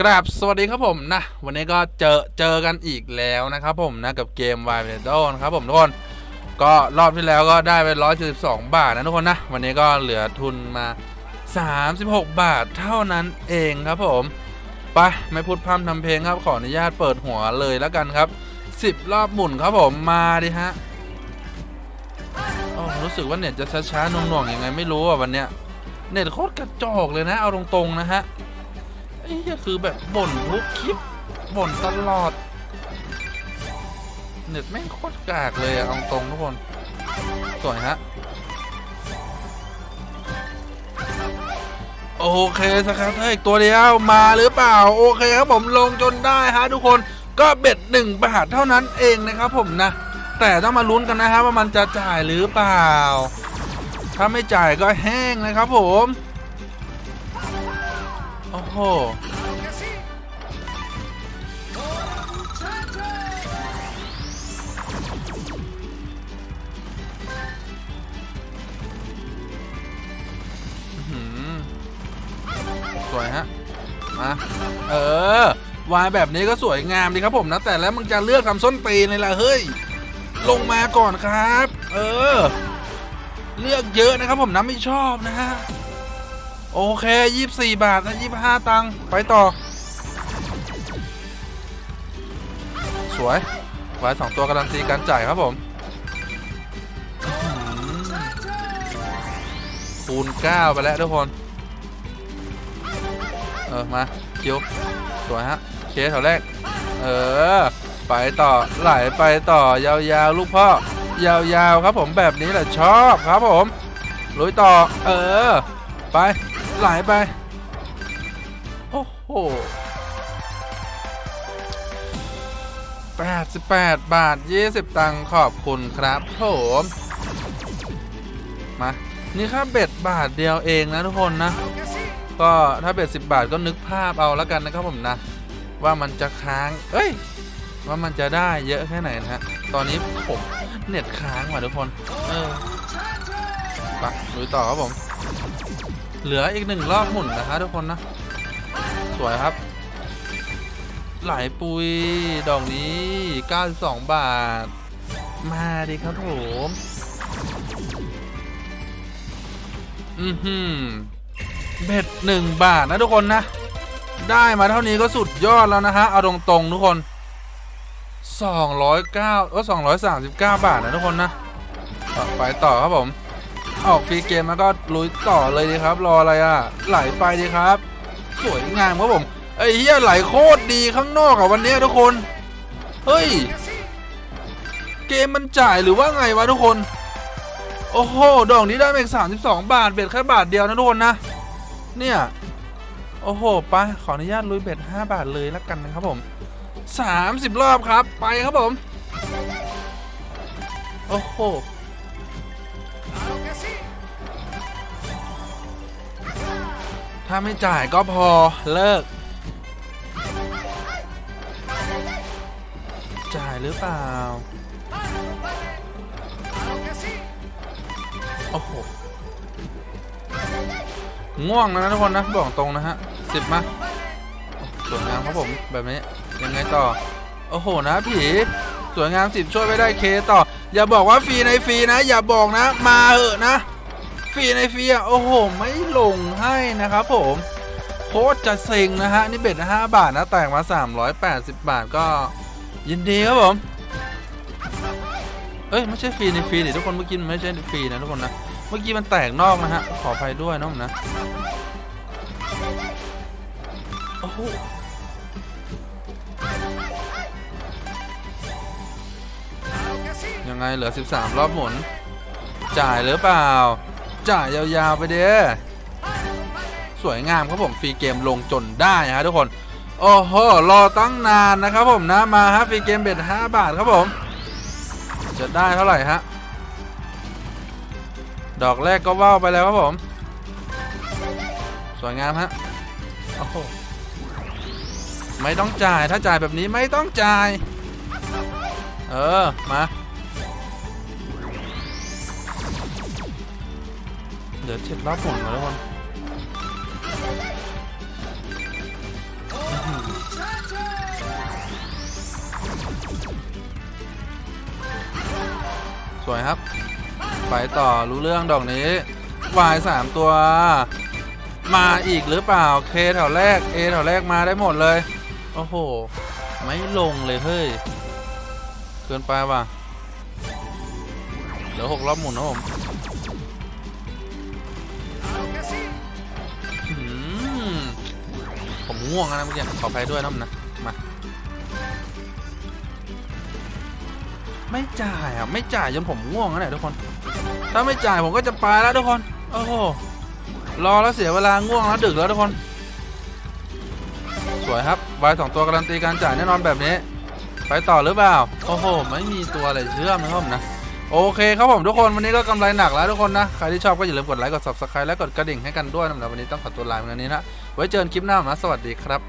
กราบสวัสดีครับผมนะ วันนี้ก็เจอเจอกันอีกแล้วนะครับผมนะกับเกม w i l d นะครับผมทุกคนก็รอบที่แล้วก็ได้ไป 172 บาทนะทุกคนนะ วันนี้ก็เหลือทุนมา 36 บาทเท่านั้นเองครับผมไปไม่พูดพร่ำทำเพลงครับขออนุญาตเปิดหัวเลยแล้วกันครับ 10 รอบหมุนครับผมมาดิฮะโอ้รู้สึกว่าเน็ตจะช้าๆน่วงๆยังไงไม่รู้อะวันเนี้ยเน็ตโคตรกระจอกเลยนะเอาตรงๆนะฮะ ไอ้เหี้ยคือแบบบ่นทุกคลิปบ่นตลอด เน็ตแม่งโคตรกากเลยอะเอาตรงทุกคน สวยฮะ โอเคสครับเฮ้ยตัวเดียวมาหรือเปล่า โอเคครับผมลงจนได้ฮะทุกคนก็เบ็ดหนึ่งบาทเท่านั้นเองนะครับผมนะ แต่ต้องมาลุ้นกันนะฮะว่ามันจะจ่ายหรือเปล่า ถ้าไม่จ่ายก็แห้งนะครับผม โอ้โห สวยฮะ มา เออ วายแบบนี้ก็สวยงามดีครับผมนะ แต่แล้วมึงจะเลือกทำส้นตีนเลยล่ะเฮ้ย ลงมาก่อนครับ เออ เลือกเยอะนะครับผมนะไม่ชอบนะฮะ โอเคยี่สิบสี่บาทนะยี่สิบห้าตังค์ไปต่อ สวยไว้สองตัวการันตีการจ่ายครับผมคูณเก้าไปแล้วทุกคน เออ มาคิวสวยฮะ เคสแถวแรก เออ ไปต่อ ไหลไปต่อยาวๆ ลูกพ่อ ยาวๆ ครับผมแบบนี้แหละชอบครับผม ลุยต่อ เออ ไป ไหลไป โอ้โห88 บาท 20 ตังค์ขอบคุณครับผมมา นี่ค่าเบ็ดบาทเดียวเองนะทุกคนนะ ก็ถ้าเบ็ด10 บาทก็นึกภาพเอาแล้วกันนะครับผมนะ ว่ามันจะค้าง เอ้ย ว่ามันจะได้เยอะแค่ไหนนะฮะ ตอนนี้ผมเน็ตค้างว่ะทุกคน เออไปลุยต่อครับผม เหลืออีกหนึ่งรอบหมุนนะฮะทุกคนนะ สวยครับไหลปุยดอกนี้ 92 บาท มาดิครับผมอือหือเบ็ดหนึ่งบาทนะทุกคนนะ ได้มาเท่านี้ก็สุดยอดแล้วนะฮะ เอาตรงๆทุกคน209เออ239 บาทนะทุกคนนะต่อไปต่อครับผม ออกฟรีเกมแล้วก็ลุยต่อเลยดีครับ รออะไรอะ ไหลไปดีครับ สวยงามครับผมไอ้เฮียไหลโคตรดีข้างนอกอะวันนี้ทุกคน เฮ้ย เกมมันจ่ายหรือว่าไงวะทุกคน โอ้โห ดอกนี้ได้มาอีก32บาท เบ็ดแค่บาทเดียวนะทุกคนนะ เนี่ย โอ้โห ไป ขออนุญาตลุยเบ็ด5บาทเลยแล้วกันนะครับผม30รอบครับ ไปครับผม โอ้โห ถ้าไม่จ่ายก็พอเลิก จ่ายหรือเปล่า โอ้โห ง่วงนะทุกคนนะ บอกตรงนะฮะสิบมาสวยงามครับผมแบบนี้ ยังไงต่อ โอ้โหนะผีสวยงามสิบช่วยไม่ได้เคต่อ อย่าบอกว่าฟรีในฟรีนะ อย่าบอกนะ มาเหอะนะ ฟรีในฟรีอะโอ้โห ไม่ลงให้นะครับผมโคตรจะเซ็งนะฮะ นี่เบ็ดห้าบาทนะแตกมา 380 บาทก็ยินดีครับผม เอ้ย ไม่ใช่ฟรีในฟรีดิทุกคนเมื่อกี้มันไม่ใช่ฟรีนะทุกคนนะ เมื่อกี้มันแตกนอกนะฮะ ขออภัยด้วยนะผมนะโอ้โหยังไงเหลือ 13 รอบหมุน จ่ายหรือเปล่า จ่ายยาวๆไปเด้อสวยงามครับผมฟรีเกมลงจนได้ฮะทุกคนโอ้โหรอตั้งนานนะครับผมนะมาฮะฟรีเกมเบ็ด5บาทครับผม จะได้เท่าไหร่ฮะดอกแรกก็ว่าวไปแล้วครับผม สวยงามฮะโอ้โหไม่ต้องจ่ายถ้าจ่ายแบบนี้ไม่ต้องจ่าย เออ มา เดี๋ยวเจ็ดล้าฝุ่นแล้วคนสวยครับ ไปต่อรู้เรื่องดอกนี้วายสามตัว มาอีกหรือเปล่าเคแถวแรกเอแถวแรกมาได้หมดเลย โอ้โห ไม่ลงเลยเฮ้ย เกินไปว่ะเหลือหกรอบหมุนนะผม ง่วงแล้วนะเมื่อกี้ขออภัยด้วยนะผมนะมาไม่จ่ายอะไม่จ่ายจนผมง่วงแล้วเนี่ยทุกคน ถ้าไม่จ่ายผมก็จะไปแล้วทุกคนโอ้โหรอแล้วเสียเวลาง่วงแล้วดึกแล้วทุกคน สวยครับวายสองตัวการันตีการจ่ายแน่นอนแบบนี้ ไปต่อหรือเปล่าโอ้โหไม่มีตัวอะไรเชื่อมนะครับผมนะ โอเคครับผมทุกคนวันนี้ก็กำไรหนักแล้วทุกคนนะ ใครที่ชอบก็อย่าลืมกดไลค์กด subscribe และกดกระดิ่งให้กันด้วยนะครับวันนี้ต้องขอตัวลาไปแล้วนี้นะไว้เจอกันคลิปหน้านะสวัสดีครับ